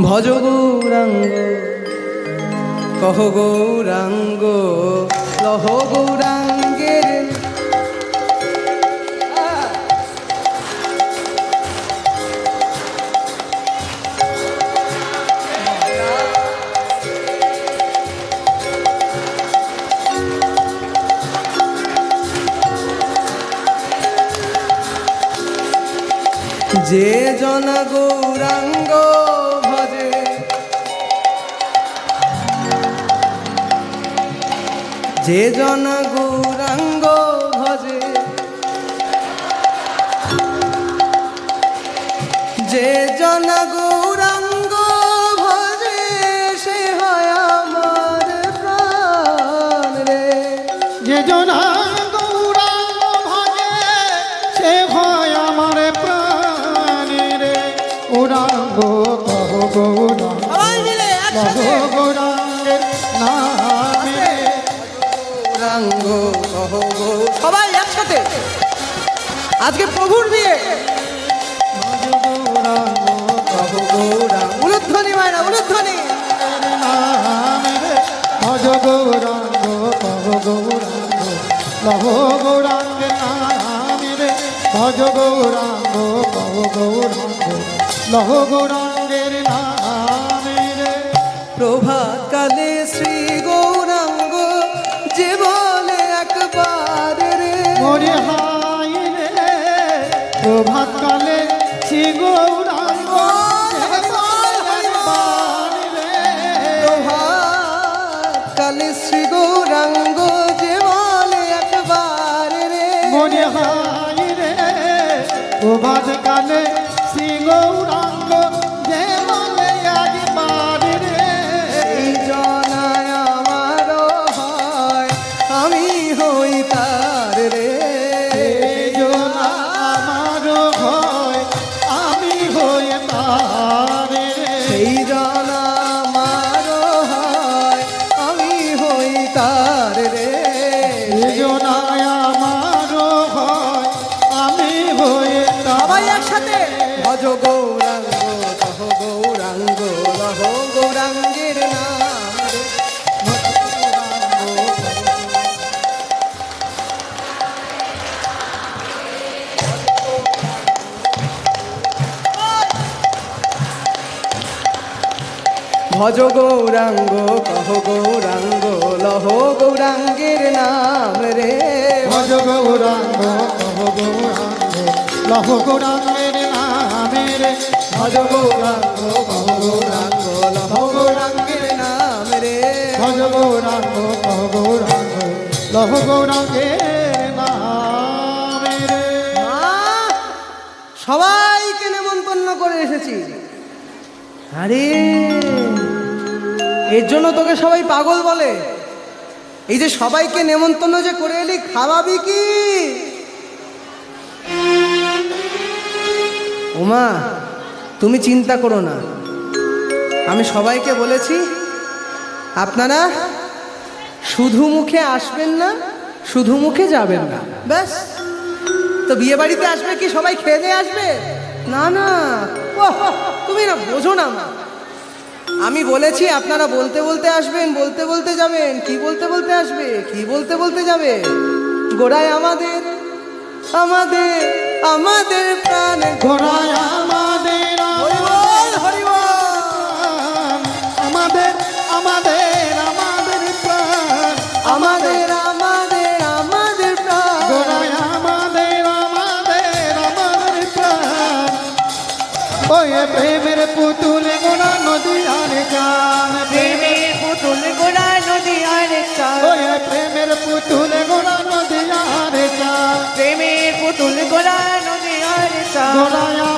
ভজ গৌরাঙ্গ কহ গৌরাঙ্গ লহ গৌরাঙ্গের যে জন গৌরাঙ্গ যে জন গৌরাঙ্গ ভজে যে জন গৌরাঙ্গ আজকে প্রভুর বিয়ে। গৌরাঙ্গ গৌরাঙ্গ উলুধ্বনি মায়না উলুধ্বনি। ভজ গৌরাঙ্গ কহ গৌরাঙ্গ লহ গৌরাঙ্গের নামে ভজ গৌরাঙ্গ কহ গৌরাঙ্গ লহ গৌরাঙ্গের নামে কালে শ্রী গৌরাঙ্গ ভজ গৌরাঙ্গ কহ গৌরাঙ্গ লহ গৌরাঙ্গের নাম রে। ভজ গৌরাঙ্গ কহ গৌরাঙ্গ লহ গৌরাঙ্গের নামে রে। ভজ গৌরাঙ্গ কহ গৌরাঙ্গ লহ গৌরাঙ্গের নাম রে। ভজ গৌরাঙ্গ কহ গৌরাঙ্গ লহ গৌরাঙ্গের নামে রে। সবাইকে নেমন্তন্ন করে এসেছি। আরে। এর জন্য তোকে সবাই পাগল বলে। এই যে সবাইকে নেমন্তন্ন যে করে এলি, খাওয়াবি কি? ওমা তুমি চিন্তা করো না। আমি সবাইকে বলেছি, আপনারা শুধু মুখে আসবেন না, শুধু মুখে যাবেন না। ব্যাস। তো বিয়ে বাড়িতে আসবে কি সবাই খেয়ে দিয়ে আসবে? না না। তুমি না বোঝো না। আমি বলেছি আপনারা বলতে বলতে আসবেন বলতে বলতে যাবেন কি বলতে বলতে আসবে কি বলতে বলতে যাবে? গোড়ায় আমাদের আমাদের আমাদের প্রাণ ঘোড়ায় আমাদের আমাদের আমাদের আমাদের প্রাণ। আমাদের আমাদের আমাদের প্রাণ। গোড়ায় আমাদের আমাদের আমাদের প্রাণ। ওই প্রেমের পুতুল গোড়া নদী আর চান প্রেমের পুতুল গোড়া নদী আর চান ওই প্রেমের পুতুল গোড়া নদী আর চান প্রেমের পুতুল গোড়া নদী আর চান গোড়ায়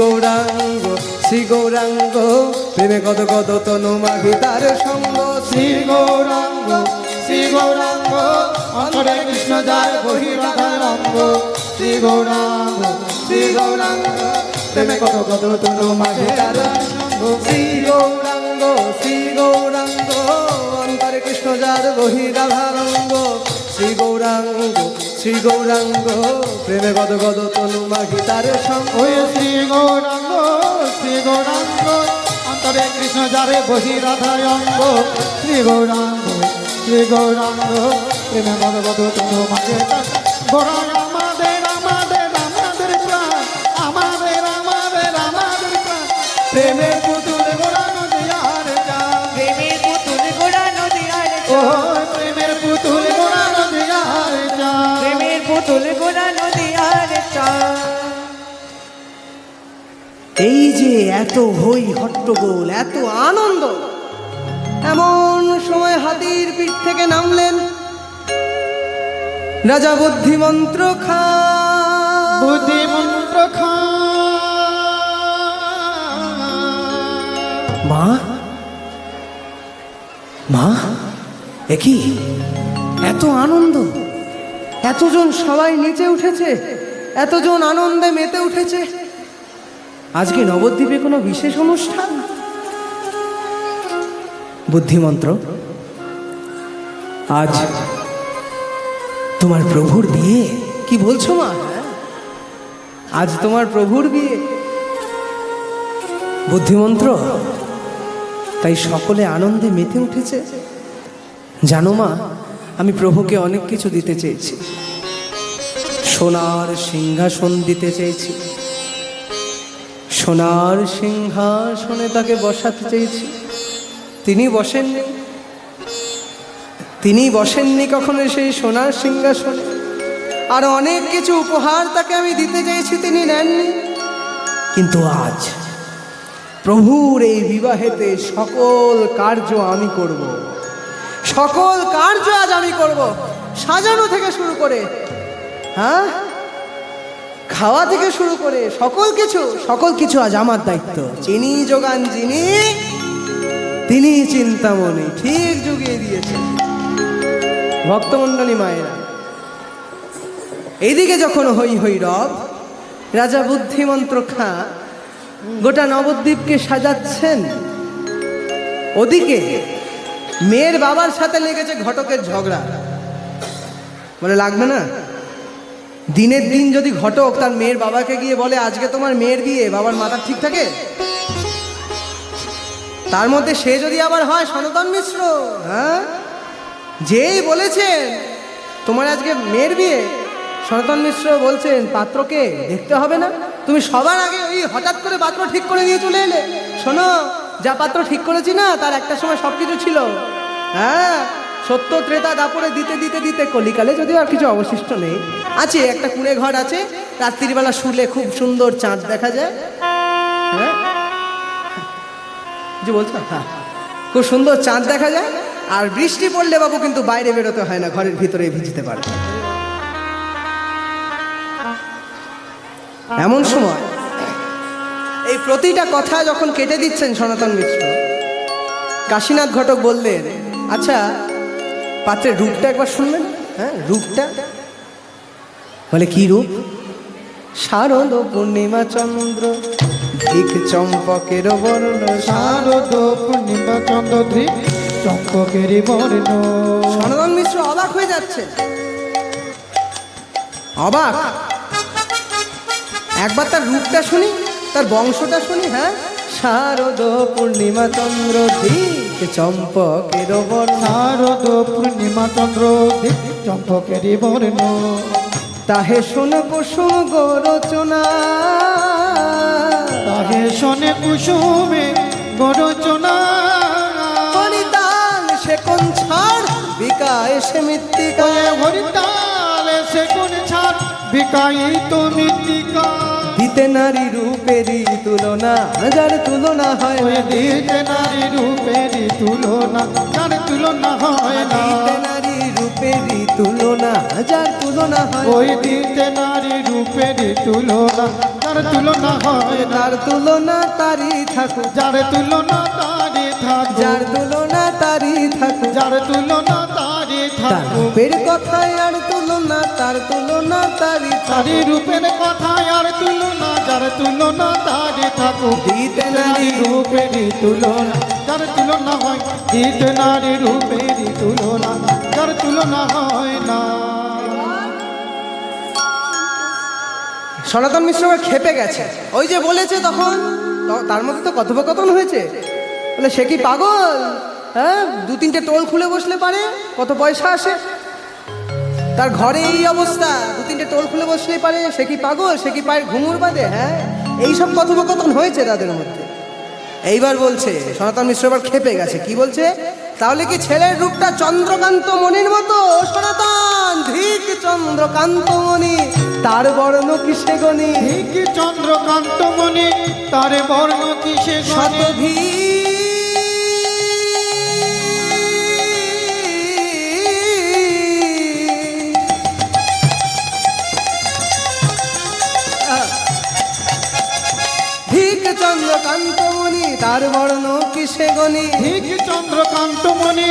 গৌরাঙ্গ, শ্রী গৌরাঙ্গ, প্রেমে কত কত তনু মাঘি তার সঙ্গ। শ্রী গৌরাঙ্গ শ্রী গৌরাঙ্গ, অন্তরে কৃষ্ণ যায় বহিরাধা রঙ্গ। শ্রী গৌরাঙ্গ শ্রী গৌরাঙ্গ, প্রেমে কত কত তনু মাঝে তার শ্রী গৌরাঙ্গ শ্রী গৌরাঙ্গ, অন্তরে কৃষ্ণ যার বহিরাধারঙ্গ শ্রী গৌরাঙ্গ শ্রী গৌরাঙ্গ প্রেমে গদ গদ তনু মাঘি তার সঙ্গে। শ্রী গৌরাঙ্গ শ্রী গৌরাঙ্গ অন্তরে কৃষ্ণ যারে বহিরাধায় অঙ্গ। শ্রী গৌরাঙ্গ শ্রী গৌরাঙ্গ প্রেমে ভগবত তনু মাঝে তার গৌরাঙ্গ এই যে এত হই হট্টগোল এত আনন্দ। এমন সময় হাতির পিঠ থেকে নামলেন রাজা বুদ্ধিমন্ত্র খা বুদ্ধি মন্ত্র খা মা? মা একই এত আনন্দ। এতজন সবাই নিচে উঠেছে এতজন আনন্দে মেতে উঠেছে। আজকে নবদ্বীপে কোনো বিশেষ অনুষ্ঠান? বুদ্ধিমন্ত্র, আজ তোমার প্রভুর বিয়ে? কি বলছো মা? হ্যাঁ? আজ তোমার প্রভুর বিয়ে? বুদ্ধিমন্ত্র, তাই সকলে আনন্দে মেতে উঠেছে। জানো মা, আমি প্রভুকে অনেক কিছু দিতে চেয়েছি। সোনার সিংহাসন দিতে চেয়েছি। সোনার সিংহাসনে তাকে বসাতে চেয়েছি। তিনি বসেননি। তিনি বসেননি কখনো সেই সোনার সিংহাসনে। আর অনেক কিছু উপহার তাকে আমি দিতে চেয়েছি, তিনি নেননি। কিন্তু আজ প্রভুর এই বিবাহেতে সকল কার্য আমি করব। সকল কার্য আজ আমি করব। সাজানো থেকে শুরু করে হ্যাঁ? খাওয়া থেকে শুরু করে সকল কিছু সকল কিছু আজ আমার দায়িত্ব। চিনি যোগান যিনি, তিনি চিন্তামণি, ঠিক যুগিয়ে দিয়েছেন। ভক্তমণ্ডলী মায়েরা, এইদিকে যখন হই হই রব, রাজা বুদ্ধিমন্ত্র খাঁ গোটা নবদ্বীপকে সাজাচ্ছেন। ওদিকে মেয়ের বাবার সাথে লেগেছে ঘটকের ঝগড়া। বলে, লাগবে না? দিনের দিন যদি ঘটক তার মেয়ের বাবাকে গিয়ে বলে, আজকে তোমার মেয়ের বিয়ে, বাবার মাথা ঠিক থাকে? তার মধ্যে সে যদি আবার হয়, সনাতন মিশ্র হ্যাঁ? যেই বলেছেন, তোমার আজকে মেয়ের বিয়ে? সনাতন মিশ্র বলছেন, পাত্রকে দেখতে হবে না। তুমি সবার আগে ওই হঠাৎ করে পাত্র ঠিক করে নিয়ে চলে এলে। শোনো, যা পাত্র ঠিক করেছি না, তার একটা সময় সব কিছু ছিল। হ্যাঁ? সত্য ত্রেতা দাপড়ে দিতে দিতে দিতে কলিকালে যদিও আর কিছু অবশিষ্ট নেই। আছে, একটা কুঁড়ে ঘর আছে। রাত্রিবেলা শুলে খুব সুন্দর চাঁদ দেখা যায়। হ্যাঁ? জি, বলছো? হ্যাঁ। খুব সুন্দর চাঁদ দেখা যায়। আর বৃষ্টি পড়লে বাবু কিন্তু বাইরে বেরোতে হয় না, ঘরের ভিতরে ভিজতে পারে। এমন সময় এই প্রতিটা কথা যখন কেটে দিচ্ছেন সনাতন মিশ্র, কাশীনাথ ঘটক বললেন আচ্ছা পাত্রের রূপটা একবার শুনবেন? হ্যাঁ রূপটা? বলে কি রূপ? শারদ পূর্ণিমা চন্দ্র ধিক চম্পকের বর্ণ শারদ পূর্ণিমা চন্দ্রদ্রি চম্পকেরি বর্ণ। সনাতন মিশ্র অবাক হয়ে যাচ্ছে। অবাক? একবার তার রূপটা শুনি তার বংশটা শুনি হ্যাঁ? শারদ পূর্ণিমা চন্দ্র ধিক চম্পকের বর্ণ শারদ পূর্ণিমা চন্দ্র চম্পকেরি বর্ণ। তাহে শোন কুসুম গোরচনা। তাহে শোনে কুসুমে গরচনা। হরিতাল সে কোন ছাড় বিকায় সে মৃত্তিকা। কয়ে হরিতালে। সে কোন ছাড় বিকাই তো মৃত্তিকা দিতে নারী রূপেরই তুলনা যার তুলনা হয় না। দিতে নারী রূপেরি তুলনা তার তুলনা হয় না। নারী রূপেরই তুলনা যার তুলনা হয় ওই দিতে নারী রূপেরি তুলনা তার তুলনা হয় তার তুলনা তারই থাকুক। যার তুলনা তারি থাকো যার তুলনা তারই থাকুক। যার তুলনা তারি তার থাকো রূপের কথায় আর তুলনা তার তুলনা থাকুক। তারি রূপের কথা আর তুলনা যার তুলনা তারে থাকুক। দিতে নারী রূপেরই তুলনা যার তুলনা হয় দিত নারী রূপেরই তুলনা যার তুলনা হয় না। সনাতন মিশ্র খেপে গেছে। ওই যে বলেছে তখন তার মধ্যে তো কথোপকথন হয়েছে। বলে সে কি পাগল? হ্যাঁ দু তিনটে টোল খুলে বসলে পারে? কত পয়সা আসে? তার ঘরে এই অবস্থা। দু তিনটে টোল খুলে বসলেই পারে সে কি পাগল সে কি পায়ের ঘুমুর বাদে হ্যাঁ? এইসব কথোপকথন হয়েছে তাদের মধ্যে। এইবার বলছে সনাতন মিশ্র এবার খেপে গেছে। কি বলছে? তাহলে কি ছেলের রূপটা চন্দ্রকান্ত মণির মতো? সনাতন ধিক চন্দ্রকান্ত মণি তার বর্ণ কিসে গণি ঠিক চন্দ্রকান্ত মণি তারে বর্ণ কিসে গণে? চন্দ্রকান্ত মণি তার বর্ণ কিসে গণি? ঠিক চন্দ্রকান্ত মণি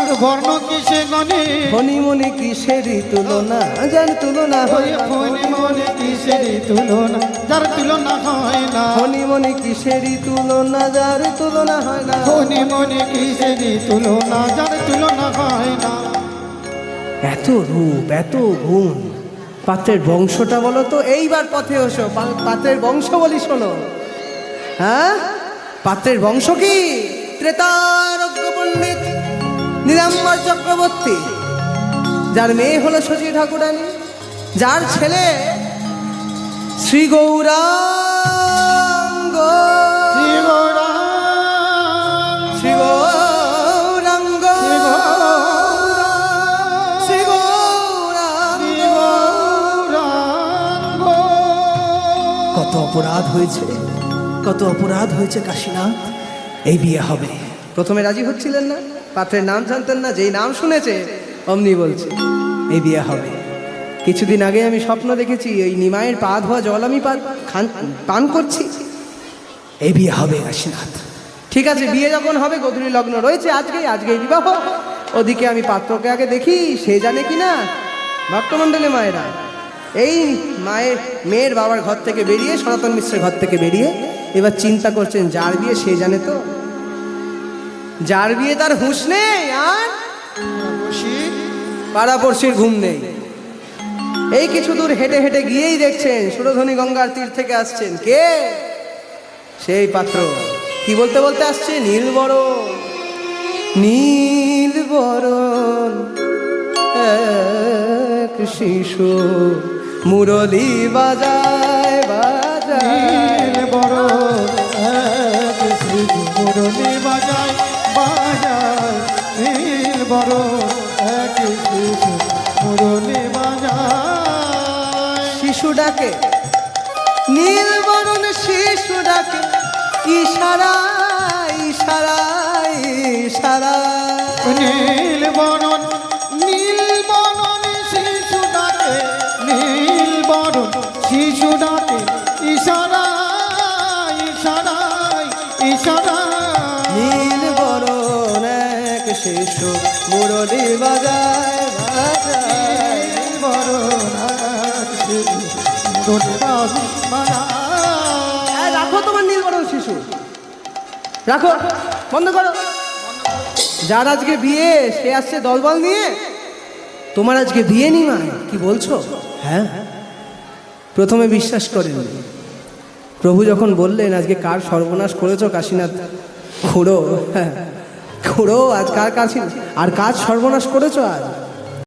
আর বর্ণ কিসে গণে? ফণিমণি কিসেরই তুলনা? যার তুলনা হয় না। ফণি মনে কিসেরই তুলনা? যার তুলনা হয় না। ফণিমণি কিসেরই তুলনা? যার তুলনা হয় না। ফণি মনে কিসেরই তুলনা? যার তুলনা হয় না। এত রূপ এত গুণ। পাত্রের বংশটা বলো তো এইবার পথে ওসো পাত্রের বংশ বলি শোনো। হ্যাঁ? পাত্রের বংশ কি? ত্রেতারজ্ঞ পণ্ডিত নীলাম্বর চক্রবর্তী। যার মেয়ে হলো শশী ঠাকুরানী। যার ছেলে শ্রী গৌরাঙ্গ। গৌরাঙ্গ, গৌরাঙ্গ। গৌরাঙ্গ। কত অপরাধ হয়েছে। কত অপরাধ হয়েছে কাশীনাথ? এই বিয়ে হবে। প্রথমে রাজি হচ্ছিলেন না পাত্রের নাম জানতেন না যেই নাম শুনেছে অমনি বলছে এই বিয়ে হবে। কিছুদিন আগে আমি স্বপ্ন দেখেছি ওই নিমায়ের পা ধোয়া জল আমি খান পান করছি। এই বিয়ে হবে কাশীনাথ। ঠিক আছে বিয়ে যখন হবে গধূলি লগ্ন রয়েছে আজকেই আজকেই বিবাহ। ওদিকে আমি পাত্রকে আগে দেখি সে জানে কি না ভক্তমণ্ডলী মায়েরা এই মায়ের মেয়ের বাবার ঘর থেকে বেরিয়ে সনাতন মিশ্রের ঘর থেকে বেরিয়ে এবার চিন্তা করছেন, যার বিয়ে সে জানে তো? যার বিয়ে তার হুঁশ নেই, আর? পাড়াপড়শির ঘুম নেই। এই কিছু দূর হেঁটে হেঁটে গিয়েই দেখছেন সুরধনী গঙ্গার তীর থেকে আসছেন। কে? সেই পাত্র। কি বলতে বলতে আসছে? নীল বরণ। নীল বরণ। শিশু মুরলি বাজায় এক শ্রী মুরলি বাজায়। শিশু ডাকে। নীল বরণ শিশু ডাকে। ইশারা ইশারা ইশারা নীল বরণ নীল বরণ শিশু ডাকে। নীল বরণ শিশু ডাকে। মুরলি বাজায় রাখো তোমার নীল বরণ শিশু। রাখো, বন্ধ করো। যার আজকে বিয়ে, সে আসছে দলবল নিয়ে। তোমার আজকে বিয়ে নি মা কি বলছো? হ্যাঁ? প্রথমে বিশ্বাস করেন প্রভু যখন বললেন, আজকে কার সর্বনাশ করেছ, কাশীনাথ? খুড়ো। হ্যাঁ। খুড়ো আজ কার কাছে আর কাজ সর্বনাশ করেছ আজ?